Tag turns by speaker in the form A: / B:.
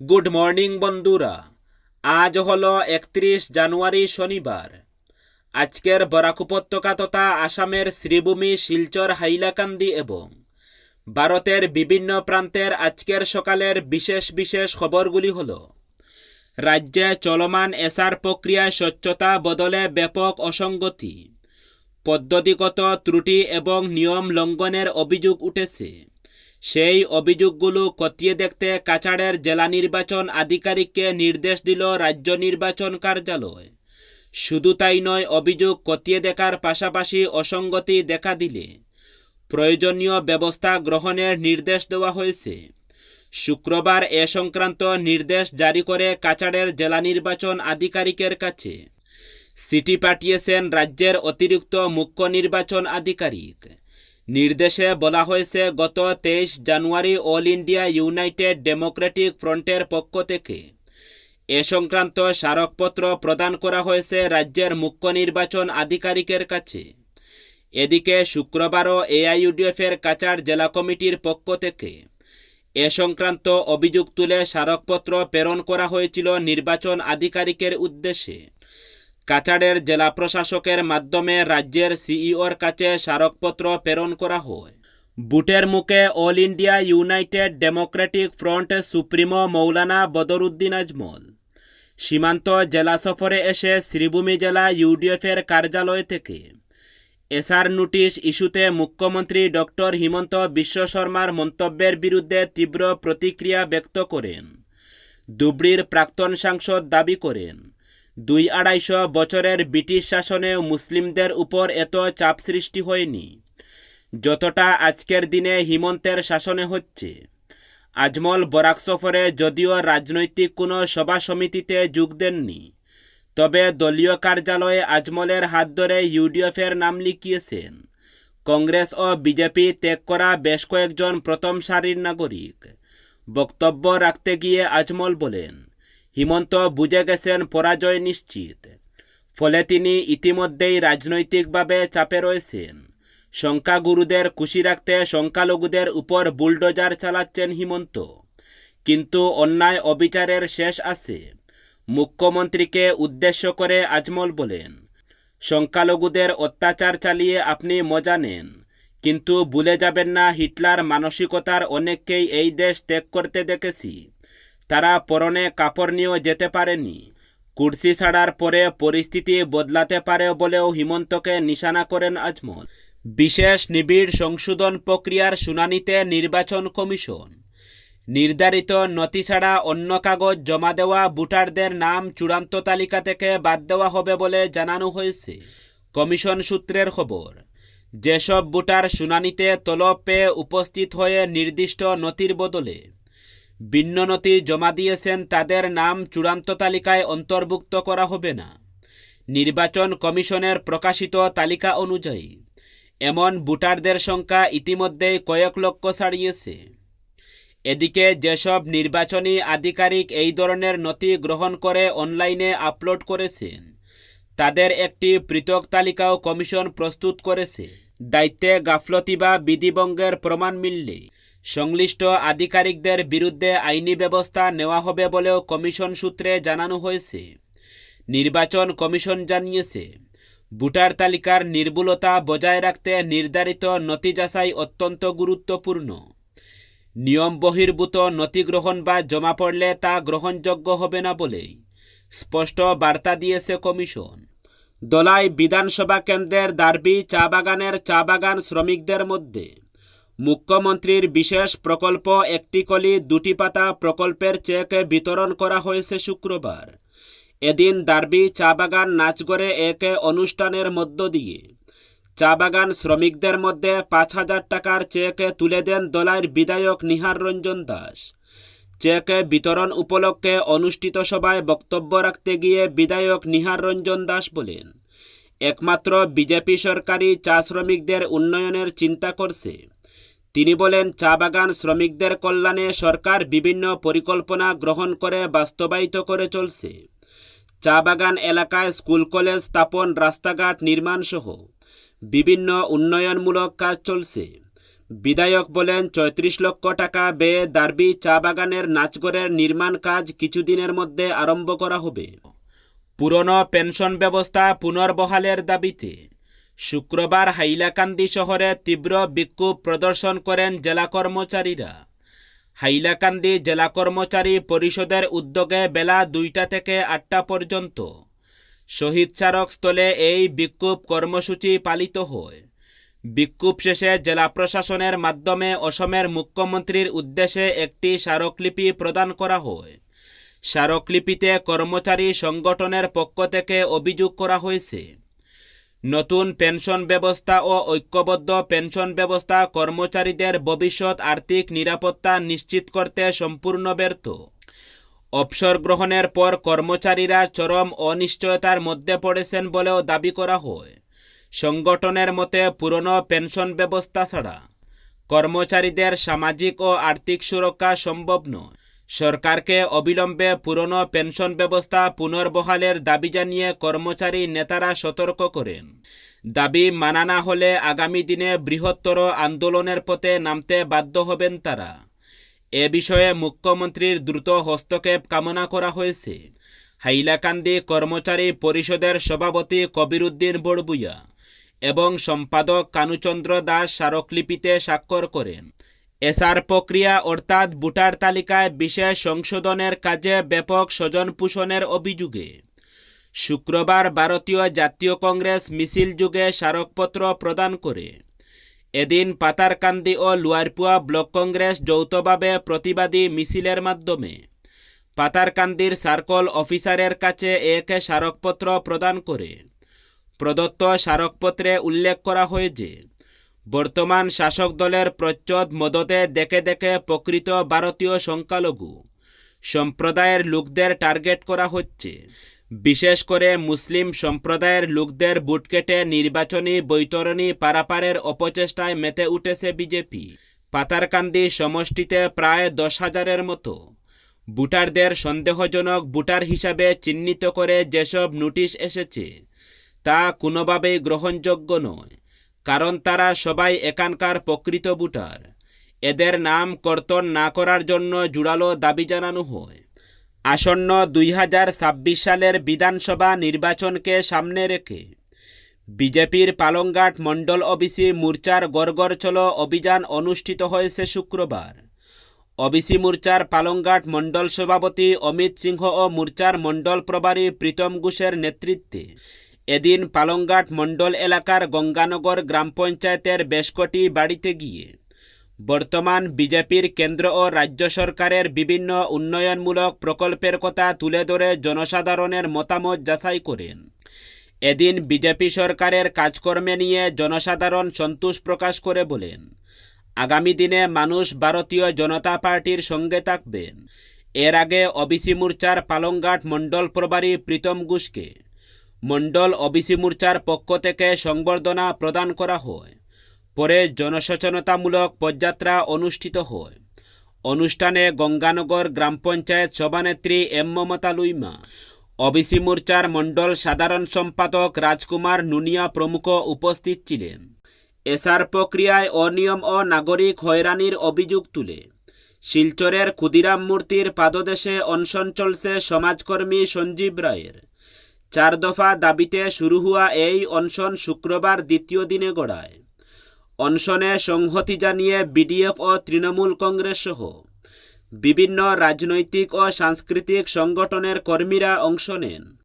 A: Good morning বন্ধুরা। আজ হলো একত্রিশ জানুয়ারি শনিবার। আজকের বরাক উপত্যকা তথা আসামের শ্রীভূমি শিলচর, হাইলাকান্দি এবং ভারতের বিভিন্ন প্রান্তের আজকের সকালের বিশেষ বিশেষ খবরগুলি হল, রাজ্যে চলমান এসার প্রক্রিয়ায় স্বচ্ছতা বদলে ব্যাপক অসঙ্গতি, পদ্ধতিগত ত্রুটি এবং নিয়ম লঙ্ঘনের অভিযোগ উঠেছে। সেই অভিযোগগুলো খতিয়ে দেখতে কাছাড়ের জেলা নির্বাচন আধিকারিককে নির্দেশ দিল রাজ্য নির্বাচন কার্যালয়। শুধু তাই নয়, অভিযোগ খতিয়ে দেখার পাশাপাশি অসঙ্গতি দেখা দিলে। প্রয়োজনীয় ব্যবস্থা গ্রহণের নির্দেশ দেওয়া হয়েছে। শুক্রবার এ সংক্রান্ত নির্দেশ জারি করে কাছাড়ের জেলা নির্বাচন আধিকারিকের কাছে। সিটি পাঠিয়েছেন রাজ্যের অতিরিক্ত মুখ্য নির্বাচন আধিকারিক। নির্দেশে বলা হয়েছে, গত তেইশ January All India United Democratic ফ্রন্টের পক্ষ থেকে এ সংক্রান্ত স্মারকপত্র প্রদান করা হয়েছে রাজ্যের মুখ্য নির্বাচন আধিকারিকের কাছে। এদিকে শুক্রবারও এআইইউডিএফের কাছাড় জেলা কমিটির পক্ষ থেকে এ সংক্রান্ত অভিযোগ তুলে স্মারকপত্র প্রেরণ করা হয়েছিল নির্বাচন আধিকারিকের উদ্দেশ্যে। কাছাড়ের জেলা প্রশাসকের মাধ্যমে রাজ্যের সিইওর কাছে স্মারকপত্র প্রেরণ করা হয়। বুটের মুখে All India United Democratic Front supremo মৌলানা বদরুদ্দিন আজমল। সীমান্ত জেলা সফরে এসে শ্রীভূমি জেলা ইউডিএফের কার্যালয় থেকে। এসআর নোটিশ ইস্যুতে মুখ্যমন্ত্রী ডক্টর হিমন্ত বিশ্ব শর্মার মন্তব্যের বিরুদ্ধে তীব্র প্রতিক্রিয়া ব্যক্ত করেন। ধুবড়ির প্রাক্তন সাংসদ দাবি করেন দুই আড়াইশো বছরের ব্রিটিশ শাসনে মুসলিমদের উপর এত চাপ সৃষ্টি হয়নি। যতটা আজকের দিনে হিমন্তের শাসনে হচ্ছে। আজমল বরাক সফরে যদিও রাজনৈতিক কোনো সভা সমিতিতে যোগ দেননি, তবে দলীয় কার্যালয়ে আজমলের হাত ধরে ইউডিএফের নাম লিখিয়েছেন। কংগ্রেস ও বিজেপি ত্যাগ করা বেশ কয়েকজন প্রথম সারির নাগরিক। বক্তব্য রাখতে গিয়ে আজমল বলেন হিমন্ত বুঝে গেছেন পরাজয় নিশ্চিত। ফলে তিনি ইতিমধ্যেই রাজনৈতিকভাবে চাপে রয়েছেন। সংখ্যাগুরুদের খুশি রাখতে সংখ্যালঘুদের উপর বুলডোজার চালাচ্ছেন হিমন্ত। কিন্তু অন্যায় অবিচারের শেষ আছে। মুখ্যমন্ত্রীকে উদ্দেশ্য করে আজমল বলেন, সংখ্যালঘুদের অত্যাচার চালিয়ে আপনি মজা নেন, কিন্তু ভুলে যাবেন না হিটলার মানসিকতার অনেককেই এই দেশ ত্যাগ করতে দেখেছি। তারা পরনে কাপড় নিয়েও যেতে পারেনি। কুর্সি ছাড়ার পরে পরিস্থিতি বদলাতে পারে বলেও হিমন্তকে নিশানা করেন আজমল। বিশেষ নিবিড় সংশোধন প্রক্রিয়ার শুনানিতে নির্বাচন কমিশন। নির্ধারিত নথি ছাড়া অন্য কাগজ জমা দেওয়া ভোটারদের নাম চূড়ান্ত তালিকা থেকে বাদ দেওয়া হবে বলে জানানো হয়েছে। কমিশন সূত্রের খবর, যেসব ভোটার শুনানিতে তলব পেয়ে উপস্থিত হয়ে নির্দিষ্ট নথির বদলে ভিন্ন নথি জমা দিয়েছেন তাদের নাম চূড়ান্ত তালিকায় অন্তর্ভুক্ত করা হবে না। নির্বাচন কমিশনের প্রকাশিত তালিকা অনুযায়ী, এমন ভোটারদের সংখ্যা ইতিমধ্যেই কয়েক লক্ষ ছাড়িয়েছে। এদিকে যেসব নির্বাচনী আধিকারিক এই ধরনের নথি গ্রহণ করে অনলাইনে আপলোড করেছেন, তাদের একটি পৃথক তালিকাও কমিশন প্রস্তুত করেছে। দায়িত্বে গাফলতি বা বিধিভঙ্গের প্রমাণ মিললে সংশ্লিষ্ট আধিকারিকদের বিরুদ্ধে আইনি ব্যবস্থা নেওয়া হবে বলেও কমিশন সূত্রে জানানো হয়েছে। নির্বাচন কমিশন জানিয়েছে, ভোটার তালিকার নির্ভুলতা বজায় রাখতে নির্ধারিত নথি যাচাই অত্যন্ত গুরুত্বপূর্ণ। নিয়ম বহির্ভূত নথি গ্রহণ বা জমা পড়লে তা গ্রহণযোগ্য হবে না বলেই স্পষ্ট বার্তা দিয়েছে কমিশন। দলাই বিধানসভা কেন্দ্রের দার্বি চা বাগানের চা বাগান শ্রমিকদের মধ্যে। মুখ্যমন্ত্রীর বিশেষ প্রকল্প একটি কলি দুটি পাতা প্রকল্পের চেক বিতরণ করা হয়েছে শুক্রবার। এদিন দার্বি চা বাগান নাচগড়ে এক অনুষ্ঠানের মধ্য দিয়ে। চা বাগান শ্রমিকদের মধ্যে পাঁচ হাজার টাকার চেক তুলে দেন দলাইর বিধায়ক নিহার রঞ্জন দাস। চেক বিতরণ উপলক্ষে অনুষ্ঠিত সভায় বক্তব্য রাখতে গিয়ে বিধায়ক নিহার রঞ্জন দাস বলেন, একমাত্র বিজেপি সরকারই চা শ্রমিকদের উন্নয়নের চিন্তা করছে। তিনি বলেন, চা বাগান শ্রমিকদের কল্যাণে সরকার বিভিন্ন পরিকল্পনা গ্রহণ করে বাস্তবায়িত করে চলছে। চা বাগান এলাকায় স্কুল, কলেজ স্থাপন, রাস্তাঘাট নির্মাণ সহ বিভিন্ন উন্নয়নমূলক কাজ চলছে। বিধায়ক বলেন, চৌত্রিশ লক্ষ টাকা ব্যয়ে দার্বি চা বাগানের নাচঘরের নির্মাণ কাজ কিছুদিনের মধ্যে আরম্ভ করা হবে। পুরনো পেনশন ব্যবস্থা পুনর্বহালের দাবিতে শুক্রবার হাইলাকান্দি শহরে তীব্র বিক্ষোভ প্রদর্শন করেন জেলা কর্মচারীরা। হাইলাকান্দি জেলা কর্মচারী পরিষদের উদ্যোগে বেলা দুইটা থেকে আটটা পর্যন্ত শহীদ স্মারক স্থলে এই বিক্ষোভ কর্মসূচি পালিত হয়। বিক্ষোভ শেষে জেলা প্রশাসনের মাধ্যমে অসমের মুখ্যমন্ত্রীর উদ্দেশ্যে একটি স্মারকলিপি প্রদান করা হয়। স্মারকলিপিতে কর্মচারী সংগঠনের পক্ষ থেকে অভিযোগ করা হয়েছে। নতুন পেনশন ব্যবস্থা ও ঐক্যবদ্ধ পেনশন ব্যবস্থা কর্মচারীদের ভবিষ্যৎ আর্থিক নিরাপত্তা নিশ্চিত করতে সম্পূর্ণ ব্যর্থ। অবসর গ্রহণের পর কর্মচারীরা চরম অনিশ্চয়তার মধ্যে পড়েছেন বলেও দাবি করা হয়। সংগঠনের মতে পুরনো পেনশন ব্যবস্থা ছাড়া কর্মচারীদের সামাজিক ও আর্থিক সুরক্ষা সম্ভব নয়। সরকারকে অবিলম্বে পুরনো পেনশন ব্যবস্থা পুনর্বহালের দাবি জানিয়ে কর্মচারী নেতারা সতর্ক করেন। দাবি মানা না হলে আগামী দিনে বৃহত্তর আন্দোলনের পথে নামতে বাধ্য হবেন তারা। এ বিষয়ে মুখ্যমন্ত্রীর দ্রুত হস্তক্ষেপ কামনা করা হয়েছে। হাইলাকান্দি কর্মচারী পরিষদের সভাপতি কবিরুদ্দিন বড়বুইয়া এবং সম্পাদক কানুচন্দ্র দাস স্মারকলিপিতে স্বাক্ষর করেন। এসআর প্রক্রিয়া অর্থাৎ ভোটার তালিকায় বিশেষ সংশোধনের কাজে ব্যাপক স্বজনপোষণের অভিযোগে। শুক্রবার ভারতীয় জাতীয় কংগ্রেস মিছিল যুগে স্মারকপত্র প্রদান করে। এদিন পাতারকান্দি ও লুয়ারপুয়া ব্লক কংগ্রেস যৌথভাবে প্রতিবাদী মিছিলের মাধ্যমে পাতারকান্দির সার্কল অফিসারের কাছে একে স্মারকপত্র প্রদান করে। প্রদত্ত স্মারকপত্রে উল্লেখ করা হয় যে বর্তমান শাসক দলের প্রচ্ছদ মদতে দেখে দেখে প্রকৃত ভারতীয় সংখ্যালঘু। সম্প্রদায়ের লোকদের টার্গেট করা হচ্ছে। বিশেষ করে মুসলিম সম্প্রদায়ের লোকদের বুট কেটে নির্বাচনী বৈতরণী পারাপারের অপচেষ্টায় মেতে উঠেছে বিজেপি। পাতারকান্দি সমষ্টিতে প্রায় দশ হাজারের মতো। ভোটারদের সন্দেহজনক ভোটার হিসাবে চিহ্নিত করে যেসব নোটিশ এসেছে, তা কোনোভাবেই গ্রহণযোগ্য নয়। কারণ তারা সবাই এখানকার প্রকৃত ভোটার। এদের নাম কর্তন না করার জন্য জোরালো দাবি জানানো হয়। আসন্ন দুই হাজার ছাব্বিশ সালের বিধানসভা নির্বাচনকে সামনে রেখে বিজেপির পালংঘাট মণ্ডল ওবিসি মোর্চার গড়গড় চলো অভিযান অনুষ্ঠিত হয়েছে শুক্রবার। ওবিসি মোর্চার পালংঘাট মণ্ডল সভাপতি অমিত সিংহ ও মোর্চার মণ্ডল প্রভারী প্রীতম ঘোষের নেতৃত্বে এদিন পালংঘাট মণ্ডল এলাকার গঙ্গানগর গ্রাম পঞ্চায়েতের বেশ কটি বাড়িতে গিয়ে বর্তমান বিজেপির কেন্দ্র ও রাজ্য সরকারের বিভিন্ন উন্নয়নমূলক প্রকল্পের কথা তুলে ধরে জনসাধারণের মতামত যাচাই করেন। এদিন বিজেপি সরকারের কাজকর্মে নিয়ে জনসাধারণ সন্তোষ প্রকাশ করে বলেন, আগামী দিনে মানুষ ভারতীয় জনতা পার্টির সঙ্গে থাকবেন। এর আগে ওবিসি মোর্চার পালংঘাট মণ্ডল প্রভারী প্রীতম ঘোষকে মণ্ডল ওবিসি মোর্চার পক্ষ থেকে সংবর্ধনা প্রদান করা হয়। পরে জনসচেতনতামূলক পদযাত্রা অনুষ্ঠিত হয়। অনুষ্ঠানে গঙ্গানগর গ্রাম পঞ্চায়েত সভানেত্রী এম মমতা লুইমা, ওবিসি মোর্চার মণ্ডল সাধারণ সম্পাদক রাজকুমার নুনিয়া প্রমুখ উপস্থিত ছিলেন। এসার প্রক্রিয়ায় অনিয়ম ও নাগরিক হয়রানির অভিযোগ তুলে। শিলচরের ক্ষুদিরাম মূর্তির পাদদেশে অনশন চলছে সমাজকর্মী সঞ্জীব রায়ের। চার দফা দাবিতে শুরু হওয়া এই অনশন শুক্রবার দ্বিতীয় দিনে গড়ায়। অনশনে সংহতি জানিয়ে বিডিএফ ও তৃণমূল কংগ্রেস সহ বিভিন্ন রাজনৈতিক ও সাংস্কৃতিক সংগঠনের কর্মীরা অংশ নেন।